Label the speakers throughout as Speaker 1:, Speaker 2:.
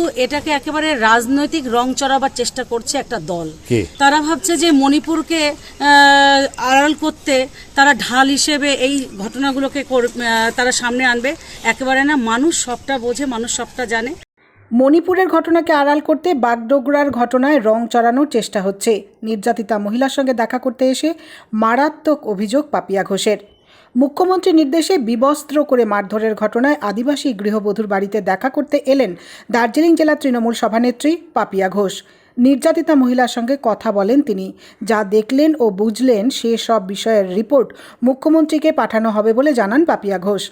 Speaker 1: কিন্তু এটাকে একেবারে রাজনৈতিক রং চড়াবার চেষ্টা করছে একটা দল। তারা ভাবছে যে মণিপুরকে আড়াল করতে তারা ঢাল হিসেবে এই ঘটনাগুলোকে তারা সামনে আনবে। একেবারে না মানুষ সবটা বোঝে মানুষ সবটা জানে।
Speaker 2: মণিপুরের ঘটনাকে আড়াল করতে বাগডোগরার ঘটনায় রং চড়ানোর চেষ্টা হচ্ছে। নির্যাতিতা মহিলার সঙ্গে দেখা করতে এসে মারাত্মক অভিযোগ পাপিয়া ঘোষের। মুখ্যমন্ত্রীর নির্দেশে বিবস্ত্র করে মারধরের ঘটনায় আদিবাসী গৃহবধূর বাড়িতে দেখা করতে এলেন দার্জিলিং জেলা তৃণমূল সভানেত্রী পাপিয়া ঘোষ। নির্যাতিতা মহিলার সঙ্গে কথা বলেন তিনি। যা দেখলেন ও বুঝলেন সে সব বিষয়ের রিপোর্ট মুখ্যমন্ত্রীকে পাঠানো হবে বলে জানান পাপিয়া ঘোষ।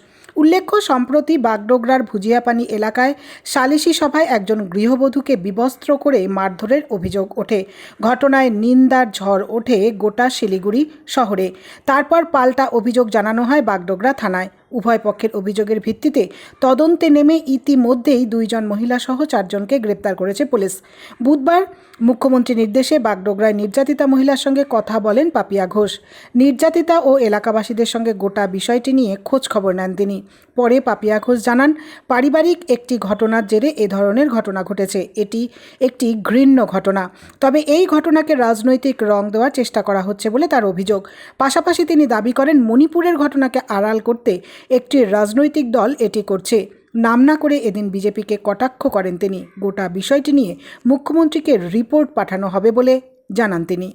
Speaker 2: উল্লেখ্য, সম্প্রতি বাগডোগরার ভুজিয়াপানি এলাকায় সালিশি সভায় একজন গৃহবধূকে বিবস্ত্র করে মারধরের অভিযোগ ওঠে। ঘটনায় নিন্দার ঝড় ওঠে গোটা শিলিগুড়ি শহরে। তারপর পাল্টা অভিযোগ জানানো হয় বাগডোগরা থানায়। উভয় পক্ষের অভিযোগের ভিত্তিতে তদন্তে নেমে ইতিমধ্যেই দুইজন মহিলা সহ চারজনকে গ্রেপ্তার করেছে পুলিশ। বুধবার মুখ্যমন্ত্রী নির্দেশে বাগডোগরায় নির্যাতিতা মহিলার সঙ্গে কথা বলেন পাপিয়া ঘোষ। নির্যাতিতা ও এলাকাবাসীদের সঙ্গে গোটা বিষয়টি নিয়ে খোঁজ খবর নেন তিনি। পরে পাপিয়া ঘোষ জানান, পারিবারিক একটি ঘটনার জেরে এ ধরনের ঘটনা ঘটেছে। এটি একটি ঘৃণ্য ঘটনা। তবে এই ঘটনাকে রাজনৈতিক রং দেওয়ার চেষ্টা করা হচ্ছে বলে তার অভিযোগ। পাশাপাশি তিনি দাবি করেন, মণিপুরের ঘটনাকে আড়াল করতে একটি রাজনৈতিক দল এটি করছে। নাম না করে এদিন বিজেপিকে কটাক্ষ করেন তিনি। গোটা বিষয়টি নিয়ে মুখ্যমন্ত্রীকে রিপোর্ট পাঠানো হবে বলে জানান তিনি।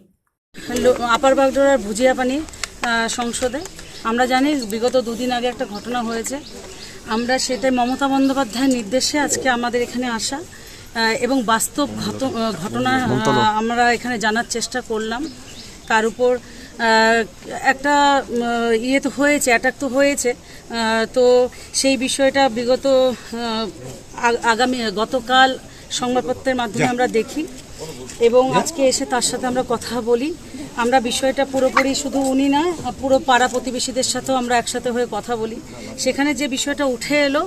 Speaker 1: আপার বাগডোরার ভুজিয়াপানি সংসদে। আমরা জানি বিগত দুদিন আগে একটা ঘটনা হয়েছে। আমরা সেটাই মমতা বন্দ্যোপাধ্যায়ের নির্দেশে আজকে আমাদের এখানে আসা এবং বাস্তব ঘট- ঘটনা আমরা এখানে জানার চেষ্টা করলাম। তার উপর একটা ইয়ে তো হয়েছে অ্যাটাক তো হয়েছে। তো সেই বিষয়টা বিগত আগামী গতকাল সংবাদপত্রের মাধ্যমে আমরা দেখি এবং আজকে এসে তার সাথে আমরা কথা বলি। আমরা বিষয়টা পুরোপুরি শুধু উনি না পুরো পাড়া প্রতিবেশীদের সাথেও আমরা একসাথে হয়ে কথা বলি। সেখানে যে বিষয়টা উঠে এলো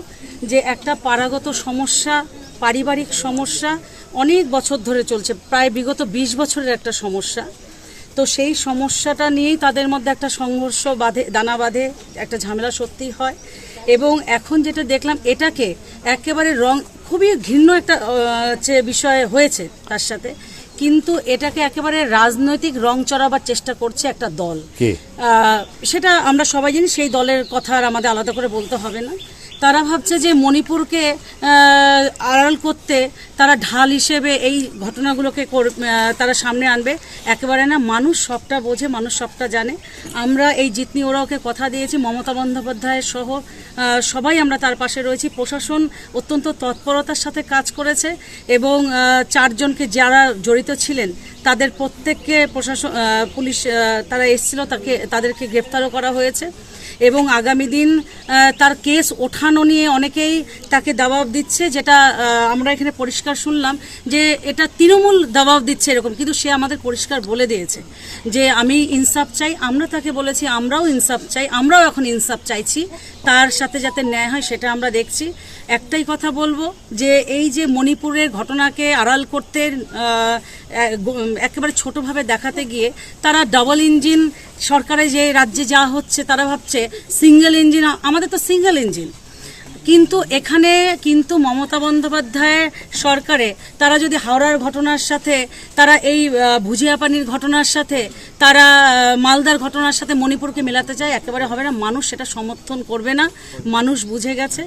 Speaker 1: যে একটা পাড়াগত সমস্যা পারিবারিক সমস্যা অনেক বছর ধরে চলছে প্রায় বিগত ২০ বছরের একটা সমস্যা। তো সেই সমস্যাটা নিয়েই তাদের মধ্যে একটা সংঘর্ষ বাঁধে দানা বাঁধে একটা ঝামেলা সত্যিই হয়। এবং এখন যেটা দেখলাম এটাকে একেবারে রং খুবই ঘৃণ্য একটা হচ্ছে বিষয় হয়েছে তার সাথে। কিন্তু এটাকে একেবারে রাজনৈতিক রং চড়াবার চেষ্টা করছে একটা দল। সেটা আমরা সবাই জানি সেই দলের কথা আর আমাদের আলাদা করে বলতে হবে না। তারা ভাবছে যে মণিপুরকে আড়াল করতে তারা ঢাল হিসেবে এই ঘটনাগুলোকে তারা সামনে আনবে। একেবারে না, মানুষ সবটা বোঝে, মানুষ সবটা জানে। আমরা এই জিতনি ওরাওকে কথা দিয়েছি, মমতা বন্দ্যোপাধ্যায়ের সহ সবাই আমরা তার পাশে রয়েছি। প্রশাসন অত্যন্ত তৎপরতার সাথে কাজ করেছে এবং চারজনকে যারা জড়িত ছিলেন, তাদের প্রত্যেককে প্রশাসন পুলিশ তারা এসেছিল, তাকে, তাদেরকে গ্রেপ্তারও করা হয়েছে। এবং আগামী দিন তার কেস ওঠানো নিয়ে অনেকেই তাকে দবাব দিচ্ছে, যেটা আমরা এখানে পরিষ্কার শুনলাম যে এটা তৃণমূল দবাব দিচ্ছে এরকম, কিন্তু সে আমাদের পরিষ্কার বলে দিয়েছে যে আমি ইনসাফ চাই, আমরা তাকে বলেছি আমরাও ইনসাফ চাই, আমরাও এখন ইনসাফ চাইছি, তার সাথে যাতে ন্যায় হয় সেটা আমরা দেখছি। একটাই কথা বলব যে এই যে মণিপুরের ঘটনাকে আড়াল করতে একেবারে ছোটোভাবে দেখাতে গিয়ে তারা ডাবল ইঞ্জিন সরকারে যে রাজ্যে যা হচ্ছে তারা ভাবছে সিঙ্গেল ইঞ্জিন আমাদের তো সিঙ্গেল ইঞ্জিন কিন্তু এখানে কিন্তু মমতা বন্দ্যোপাধ্যায়ের সরকারে, তারা যদি হাওড়ার ঘটনার সাথে, তারা এই ভুজিয়াপানির ঘটনার সাথে, তারা মালদার ঘটনার সাথে মণিপুরকে মেলাতে চায়, একেবারে হবে না। মানুষ সেটা সমর্থন করবে না। মানুষ বুঝে গেছে।